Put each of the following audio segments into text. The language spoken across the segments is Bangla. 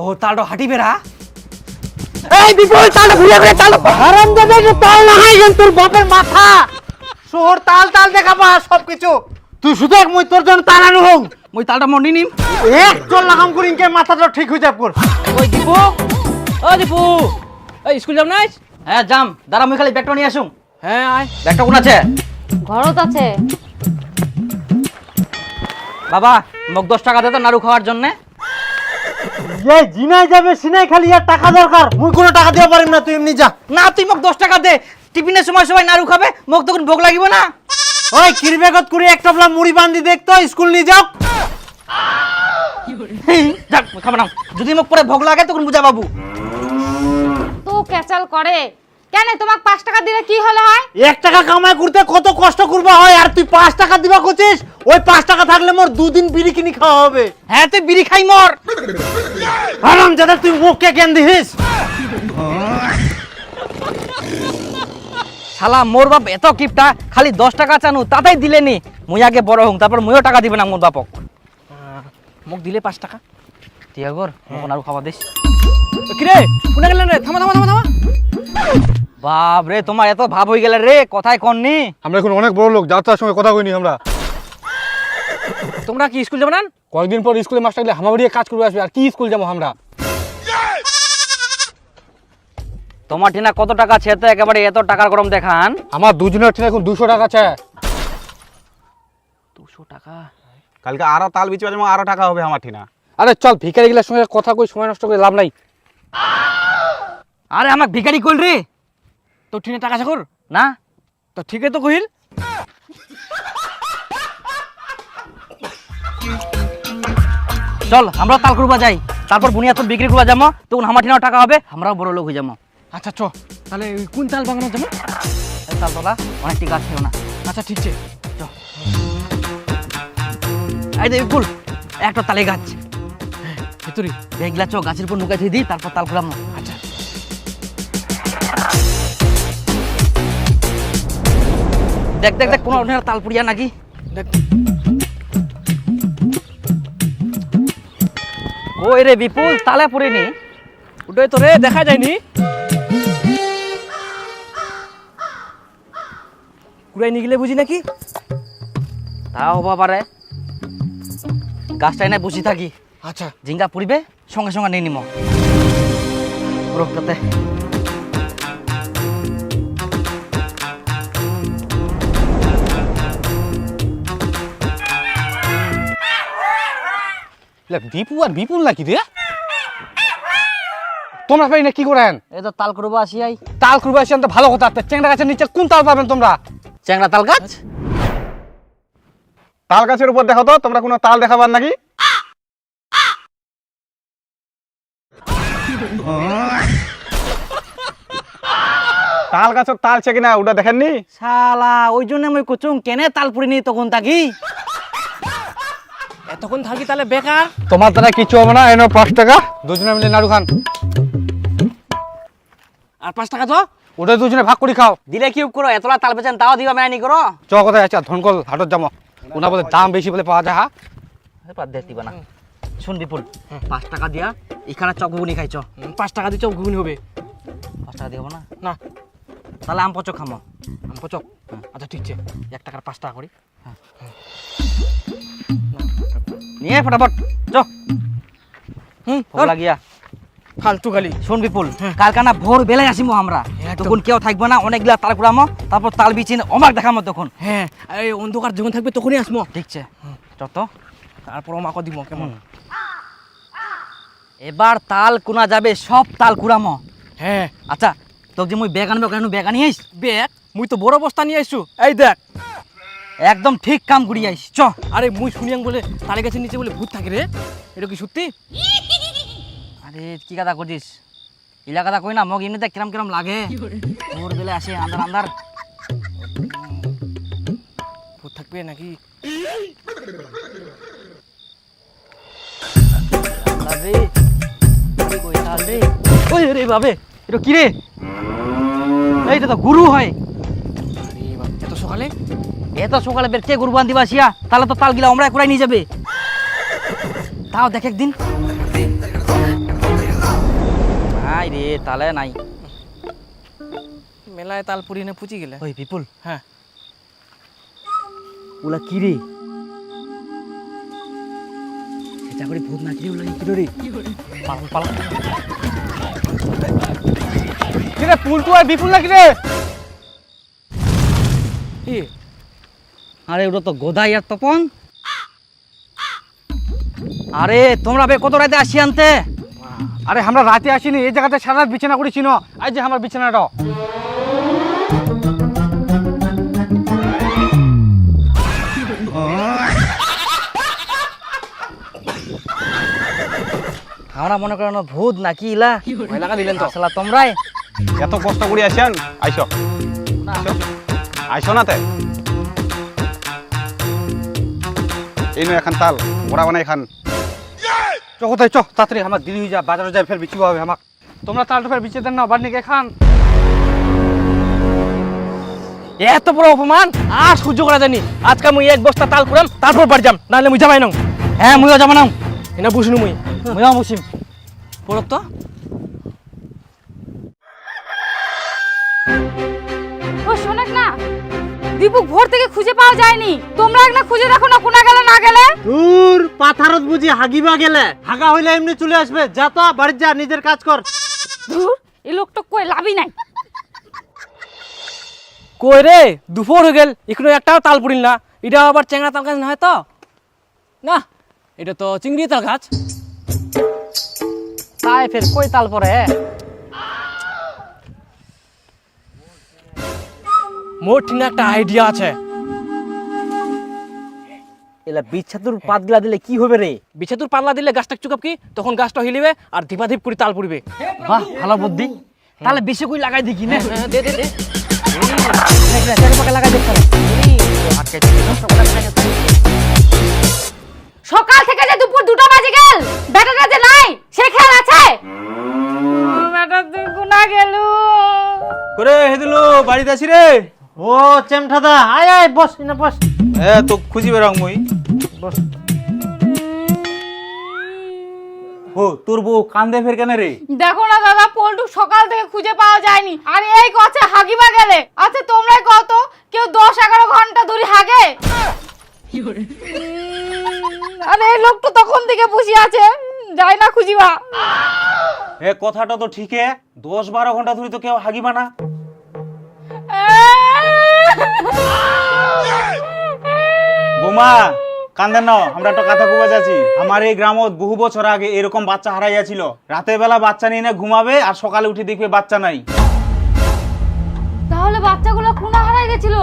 ও তালটা হাঁটি বেড়া এই বিপুল তাল ঘুরে ঘুরে তাল হারাম দেবে যে তাল না হয় যেন তোর বাপের মাথা। শহর তাল তাল দেখাবা সব কিছু তুই শুধু এক মুই তোর জন্য তাল আনু হোক মই তালটা মন্ডি নিম। এক চল লাগাম করি ইনকে মাথাটা ঠিক হয়ে যাব কর। ওই দীপু ও দীপু। এই স্কুল যাম নাই হ্যাঁ যাম। দাঁড়া মুই খালি ব্যাগটা নিয়ে আসুম। হ্যাঁ আয়। ব্যাগটা কোন আছে? ঘরত আছে। বাবা মোক দশ টাকা দে তো নাড়ু খাওয়ার জন্যে। যে জিনাই যাবে সিনাই খালি আর টাকা দরকার। মুই কোনো টাকা দিতে পারিম না তুই এমনি যা। না তুই মোক দশ টাকা দে। টিফিনের সময় সবাই নাড়ু খাবে মোক তখন ভোগ লাগিব না। ওই কিরবেগত করে একটা বলা মুড়ি বান্ধি দেখতো স্কুল নিয়ে যাও। যাক খাব না যদি মোক পরে ভোগ লাগে তখন বুঝা বাবু। তো ক্যাচাল করে। কেন তোমাক পাঁচ টাকা দিলে কি হলে হয়? এক টাকা কামাই করতে কত কষ্ট করবা হয়? আর তুই পাঁচ টাকা দিবা করছিস ওই পাঁচ টাকা থাকলে মোর দুদিন বিড়ি কিনি খাওয়া হবে। হ্যাঁ তুই বিড়ি খাই মর। আরাম যাদের তুই মুখকে কেন দিস। শালা মোর বাপ এত কিপটা খালি দশ টাকা চানু তাতেই দিলে নি মুই আগে বড় হং তারপর মুইও টাকা দিবে না মোর বাপক। মোক দিলে পাঁচ টাকা? তিয়াগর মোক নাড়ু খাওয়া দিস। কিরে? কোনে গেলেন রে? থামা থামা থামা থামা। বাপ রে তোমার এত ভাব হয়ে গেলে রে কথাই কননি আমরা এখন অনেক বড় লোক যাত্রার সঙ্গে কথা কইনি আমরা। তোমরা কি স্কুল যাবে না কয়েকদিন পর স্কুলে মাস্টার গেলে হামাবাড়িয়ে কাজ করবে আসবে আর কি স্কুল যাব আমরা? তোমার ঠিনা কত টাকা আছে? তো একেবারে এত টাকার গরম দেখান। আমার দুজনের ঠিক এখন দুশো টাকা আছে। দুশো টাকা? কালকে আরও তাল বিচে আরও টাকা হবে আমার ঠিনা আরে চল ভিখারি গেলার সঙ্গে কথা কই সময় নষ্ট করে লাভ নাই। আরে আমাক ভিখারি কইল রে। তো ঠিনে টাকা চাকর? না? তো ঠিকই তো কহিল। চল আমরা তাল করবা যাই। তারপর বুনিয়া তোর বিক্রি করবা যাব তখন আমার ঠিনাও টাকা হবে আমরাও বড় লোক হয়ে যাব আচ্ছা চ। তাহলে ওই কোন তাল বাগানো যাব? এই তাল তোলা অনেক টিকা আছে না? আচ্ছা ঠিক আছে। এই দেখ কুল একটা তালে গাছ। ভেতরি। বেগলা চ গাছের উপর নুকাই দিই, তারপর তাল খুলাম। আচ্ছা। দেখ দেখ দেখ, কোনো তাল পুড়িয়া নাকি? দেখ। ওই রে বিপুল, তালে পুড়িনি। ওটাই তো রে, দেখা যায়নি। কুড়াই নিয়ে গেলে বুঝি নাকি? তা হবা পারে গাছটা এনে বসে থাকি। আচ্ছা। জিঙ্গা পুড়িবে সঙ্গে সঙ্গে নিয়ে নিম। লে, বিপু আর বিপুল নাকি রে? তোমরা পাই না কি করেন এই তো তাল করব আসি আই। তাল করবে আসেন তো ভালো কথা চেংড়া গাছের নিচে কোন তাল পাবেন তোমরা? চ্যাংড়া তাল গাছ? তাল গাছের উপর দেখো তো তোমরা কোনো তাল দেখাবার নাকি? তাল গাছের তাল ছে কিনা ওটা দেখেননি? শালা ওই জন্য আমি কুচুং কেনে তাল পুড়িনি তখন থাকি? এতক্ষণ থাকি তাহলে বেকার? তোমার দ্বারা কিছু হবে না এনো পাঁচ টাকা। দুজনে মিলে নাড়ু খান। আর পাঁচ টাকা তো? ওটা দুজনে ভাগ করে খাও। দিলে কি করো এতলা তাল বেচেন তাও দিবা মেয়ানি করো? চ কোথায় আছে? ধনকল হাটত যাব। ওনা বলে দাম বেশি বলে পাওয়া যায় হা? দিবা না। শুন বিপুল পাঁচ টাকা দিয়া এখানে চক ঘুগুনি খাইছ পাঁচ টাকা দিচ্ছ ঘুগনি হবে। পাঁচ টাকা দিব না? না। তাহলে আম পচক খামো। আম পচক? আচ্ছা ঠিক আছে। এক টাকার পাঁচ টাকা করি। নিয়ে ফটাফট। চ। হুম লাগিয়া। ফালতু খালি শোন বিপুল কালকানা ভোর বেলায় আসিমো আমরা। তখন কেউ থাকবে না অনেকগুলা তাল কুড়ামো তারপর তাল বিচিন অমাক দেখামো তখন। হ্যাঁ এই অন্ধকার যখন থাকবে তখনই আসব। ঠিকছে যত তারপর আমাকে দিব কেমন? এবার তাল কোনা যাবে সব তাল কুড়ামো। হ্যাঁ। আচ্ছা তোকে যে মুই বেগ আনব কেন বেগ আনি আইস? বেগ মুই তো বড় বস্তা নিয়ে আইসু। এই দেখ। একদম ঠিক কাম করি আইস চ। আরে মুই শুনিয়াং বলে তালে গাছের নিচে বলে ভূত থাকে রে। এটা কি সত্যি? আরে কি কথা করছিস ইলা কথা কই না মগ এমনিতে কিরম কিরম লাগে। ভোর বেলা? আসে আন্দার আন্দার ভূত থাকবে নাকি? রে। কি কই? রে ওই রে বাবে এটা কি রে? এইটা তো গুরু হয়। আরে বাপ, এত সকালে? এত সকালে বের কে গুরু বান্ধিবা আসিয়া তাহলে তো তাল আমরা কুড়াই নিয়ে যাবে। তাও দেখ একদিন। নাই রে তালে নাই। মেলায় তাল পুরি না পুচি গেলে। ওই বিপুল। হ্যাঁ। ওলা কি রে? করে ভূত রে পালাম পালাম কিরে পুলটু আর বিপুল নাকি রে? কি আরে ওটা তো গোদাই আর তপন। আরে তোমরা বে কত রাতে আসি আনতে? আরে আমরা রাতে আসিনি এই জায়গাতে সারা বিছানা করেছি না। এই যে আমার বিছানাটা। আমরা মনে করেন ভূত নাকি ইলা? লাগা দিলেন তো। আসলা তোমরাই। এত কষ্ট করে আসেন? আইসো। আইসো না তে। এই নো এখন তাল ওরা বানাই খান। চ কোথায়? চ তাড়াতাড়ি আমার হয়ে যা বাজারে যাই ফের বিচিব হবে আমাক। তোমরা তালটা ফের বিচে দেন না বাড়ি নিয়ে খান। এত বড় অপমান আর সহ্য করা জানি আজকে মুই এক বস্তা তাল কুড়াম তারপর বাড়ি যাম নাহলে মুই যাবাই নং হ্যাঁ মুইও যাব না এনা বুঝনু মুই। মুইও মুসিম পড়ক তো। ও শোনেন না দীপু ভোর থেকে খুঁজে পাওয়া যায়নি। তোমরা একটা খুঁজে দেখো না কোনা গেলে না গেলে? দূর পাথারত বুঝি হাগিবা গেলে। হাগা হইলে এমনি চলে আসবে। যা তো বাড়ি যা নিজের কাজ কর। ধুর এই লোকটা কই লাভই নাই। কই রে দুপুর হয়ে গেল। এখনও একটাও তাল পুরিল না। এটা আবার চেংড়া তাল গাছ না হয় তো? না এটা তো চিংড়ি তাল গাছ তাই ফের কই তাল পরে মোর একটা আইডিয়া আছে এলা বিচ্ছাতুর পাত গিলা দিলে কি হবে রে বিছেতুর পাল্লা দিলে গাছটা চুকাপ কি তখন গাছটা হিলিবে আর ধিপাধিপ করে তাল পুড়বে বাহ ভালো বুদ্ধি তাহলে বেশি কই লাগাই দেখি না হ্যাঁ, দে দে দে লাগাই দেখতে সকাল থেকে যে দুপুর দুটো বাজে গেল বেটাটা যে নাই সে খেয়াল আছে? বেটা তুই কোনা গেলু। করে হেদিলো বাড়িতে আছি রে? ও চেমঠাদা আয় আয় বস না বস। এ তো খুঁজি বেরাং মুই। বস। ও তোর বউ কান্দে ফের কেন রে? দেখো না দাদা পল্টু সকাল থেকে খুঁজে পাওয়া যায়নি। আর এই গছে হাগিবা গেলে? আচ্ছা তোমরাই কত কেউ দশ এগারো ঘণ্টা ধরে হাগে? উম, আরে এই লোকটা তখন থেকে বসে আছে। যাই না খুঁজিবা এ কথাটা তো ঠিক দশ বারো ঘণ্টা ধরে তো কেউ হাগিবা না। বোমা কান্দেন না আমরা একটা কথা কবা যাচ্ছি। আমার এই গ্রামত বহু বছর আগে এরকম বাচ্চা হারাইয়াছিল। রাতের বেলা বাচ্চা নিয়ে না ঘুমাবে আর সকালে উঠে দেখবে বাচ্চা নাই। তাহলে বাচ্চাগুলো কোনা হারাই গেছিল?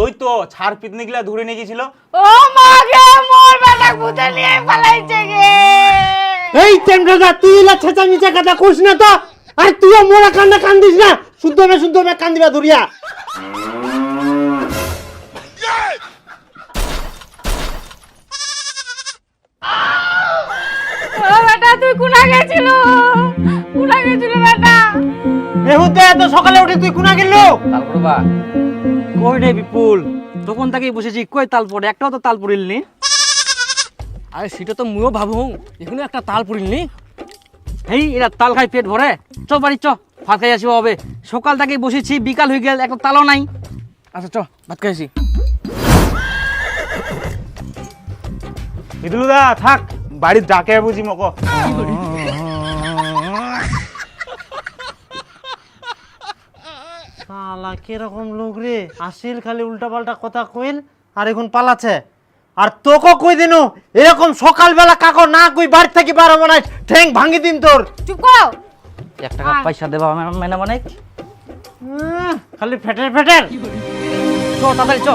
ওই তো ছাড় পিতনি গুলা ধরে নিয়ে গেছিল ও মা গে মোর বেটা ভূতে নিয়ে পালাইছে গে। এই চেমঠাদা তুই ইলা ছেঁচা মিচা কথা কইস না তো। আর তুইও মোরা কান্না কান্দিস না। শুদ্ধ হবে শুদ্ধ হবে কান্দিবা ধরিয়া। ও বেটা তুই কোনা গেছিল? কোনা গেছিল বেটা? এহুতে এত সকালে উঠে তুই কুনা গেল? তাল পড়বা কই রে বিপুল? তখন থেকেই বসেছি কই তাল পড়ে? একটাও তো তাল পড়িল নি আরে সেটা তো মুইও ভাবু এখনও একটা তাল পুরিল নি এই এরা তাল খাই পেট ভরে। চ বাড়ি চ ভাত খাই আসিব হবে। সকাল থেকেই বসেছি বিকাল হয়ে গেল একটা তালও নাই। আচ্ছা চ ভাত খাইছি ইদুলু দা থাক বাড়ির ডাকে বুঝি মক। শালা কীরকম লোক রে? আসিল খালি উল্টা পাল্টা কথা কইল আর এখন পালাছে আর তোকে কই দিনু? এরকম সকালবেলা কাকো না কই বাড়ি থেকে বার হব না ঠ্যাং ভাঙি দিন তোর। চুপ করো। এক টাকা পয়সা দেবা মেনা মানে উম, খালি ফেটের ফেটের। চ তাড়াতাড়ি চ।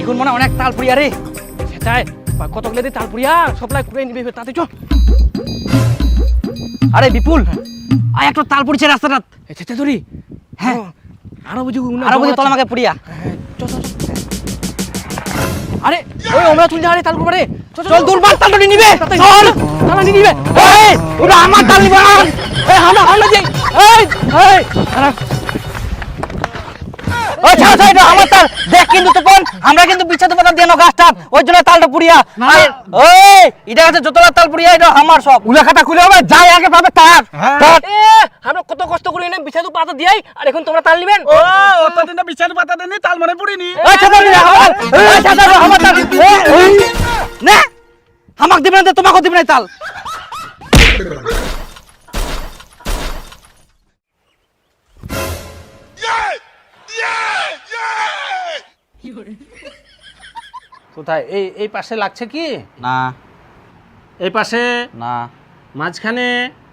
এখন মনে অনেক তাল পুড়িয়া রে সেটাই কত গেলে তাল পুরিয়া সপ্লাই করে নিবি তাতে চ। আরে বিপুল। আয় একটা তাল পুড়ছে রাস্তাটা সেটা ধরি হ্যাঁ। আরও বুঝি আরও বুঝি তোলা আমাকে পুড়িয়া। আরে ওই আমরা তুই তাল করবে চল দূর তাল নিবে। চল তালা নিবে। আমার তাল নিবে। এই আমরা আমরা যাই এই এই ওই ছাড় ছাড় আমার তাল দেখ কিন্তু আমরা কিন্তু বিচ্ছেদ পাতা দিয়ে গাছটা ওই জন্য তালটা পুড়িয়া। ওই এটা আছে যতলা তাল পুড়িয়া এটা আমার সব। খুলে হবে যাই আগে পাবে তার। তার। আমরা কত কষ্ট করে পাতা দিয়াই আর এখন তোমরা তাল নিবেন। ও অতদিন পাতা দেনি তাল মনে পড়িনি। আমার আমার তাল। আমাক না তোমাকে দিবে না তাল। কোথায়? এই এই পাশে লাগছে কি? না। এই পাশে? না। মাঝখানে?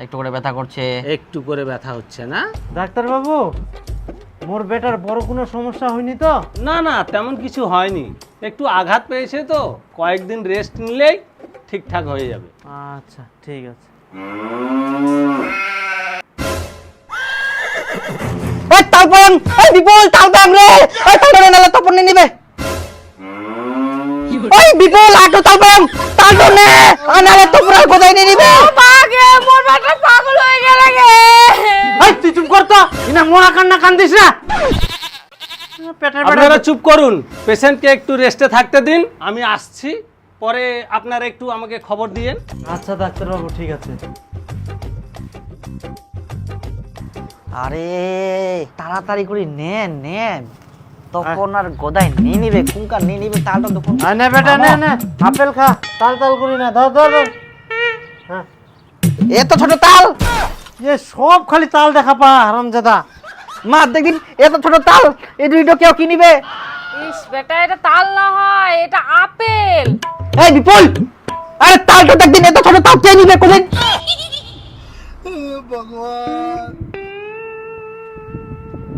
একটু করে ব্যথা করছে। একটু করে ব্যথা হচ্ছে না? ডাক্তার বাবু মোর বেটার বড় কোনো সমস্যা হয়নি তো? না না তেমন কিছু হয়নি। একটু আঘাত পেয়েছে তো কয়েকদিন রেস্ট নিলেই ঠিকঠাক হয়ে যাবে। আচ্ছা ঠিক আছে। ওই তালপন ওই বিপুল রে। ওই নালে তপন নিবে। ওই বিপুল আটো নে আর কোথায় নিয়ে নিবে? পাগে মোর বেটা পাগল হয়ে গেল গে। এই তুই চুপ কর তো ইনা মহা কান্না কান্দিস না। আপনারা চুপ করুন পেশেন্টকে একটু রেস্টে থাকতে দিন আমি আসছি পরে আপনারা একটু আমাকে খবর দিয়েন। আচ্ছা ডাক্তার বাবু ঠিক আছে। আরে তাড়াতাড়ি করে নেন নেন তখন আর গোদায় নিয়ে নিবে কুঙ্কা নিয়ে নিবে তালটা তখন নে বেটা নে নে আপেল খা তাল তাল করি না ধর ধর হ্যাঁ। এত ছোট তাল। এ সব খালি তাল দেখা পা হারামজাদা। মা দেখদিন এত ছোট তাল এই দুইটা কেউ কি নিবে? ইস বেটা এটা তাল না হয় এটা আপেল। এই বিপুল আরে তালটা দেখদিন এত ছোট তাল কে নিবে কোদিন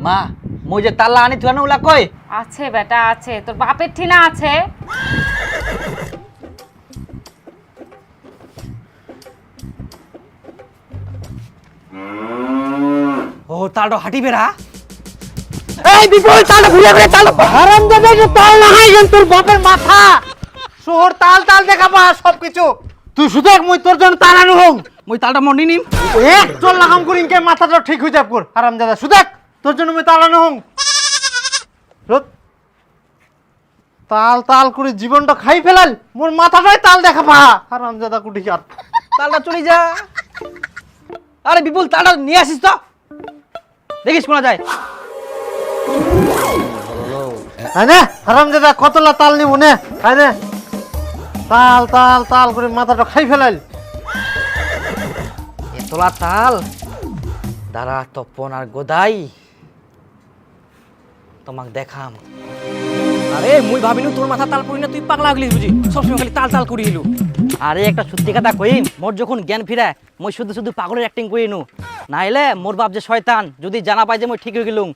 মা মই যে তাল্লা আনি তুই উলা কই? আছে বেটা আছে। তোর বাপের ঠিনা আছে। ও তালটা হাঁটি বেড়া? এই বিপুল তালটা ঘুরে ঘুরে তাল হারামজাদা এটা তাল না হয় যেন তোর বাপের মাথা। শহর তাল তাল দেখা পা সব কিছু তুই শুধু এক মুই তোর জন্য তাল আনু হোক মই তালটা মন্ডি নিম। এক চল লাগাম করি ইনকে মাথাটা ঠিক হয়ে যাব কর হারামজাদা শুধু এক। তোর জন্য মুই তাল আনু হোক তাল তাল করে জীবনটা খাই ফেলাল। মোর মাথাটাই তাল দেখা পা। কুটি আর তালটা চলে যা। আরে বিপুল, তালটা নিয়ে আসিস তো। দেখিস শোনা যায়। না হারামজাদা কতলা তাল নিব নে। না। তাল তাল তাল করে মাথাটা খাই ফেলাল। এতলা তাল, দাঁড়া, তপন আর গোদাই। তোমাক দেখাম। আরে, মুই ভাবিনু তোর মাথা তাল পড়ি না, তুই পাগলা হগলিস বুঝি? সবসময় খালি তাল তাল করি এলু। আরে, একটা সত্যি কথা কইম, মোর যখন জ্ঞান ফিরায়, মই শুধু শুধু পাগলের অ্যাক্টিং করি নু নাইলে মোর বাপ যে শয়তান, যদি জানা পাই যে মই ঠিক হয়ে গেলুম,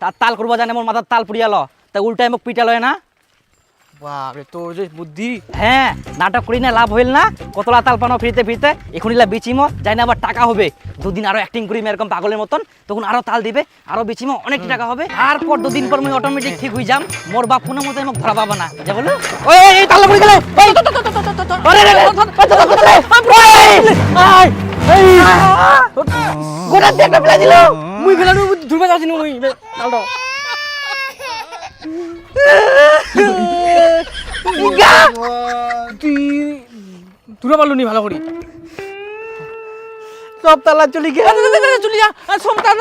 তার তাল করবা জানে মোর মাথার তাল পুড়িয়াল তা উল্টাই মোক পিটালয় না? বাপরে তোর যে বুদ্ধি হ্যাঁ নাটক করি না লাভ হইল না কতলা তাল পানো ফিরতে ফিরতে এখনইলা বিচিমো যাই না আবার টাকা হবে দুদিন আরও অ্যাক্টিং করি এরকম পাগলের মতন তখন আরও তাল দিবে আরও বিচিমো অনেক টাকা হবে তারপর দুদিন পর মই অটোমেটিক ঠিক হয়ে যাম মোর বাপ কোনো মতো মোক ধরা পাবা না যা বলো ওই ওই, এই তাল পড়ে গেলে ওই, আরে, আরে, আরে, ওই, ওই, এই, গোটা দিয়ে একটা ফেলে দিল মুই ফেলানু ধুরবে যাচ্ছি মুই তালটা তুই দূরে পারলু নি ভালো করি। সব তালা চলে গেল। চলে যা। সব তাল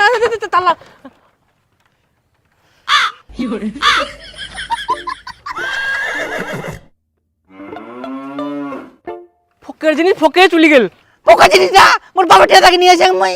ফকের জিনিস ফকে চলে গেল। পোকা জিনিস না মোর বাবা টিয়া তাকে নিয়ে আসে মই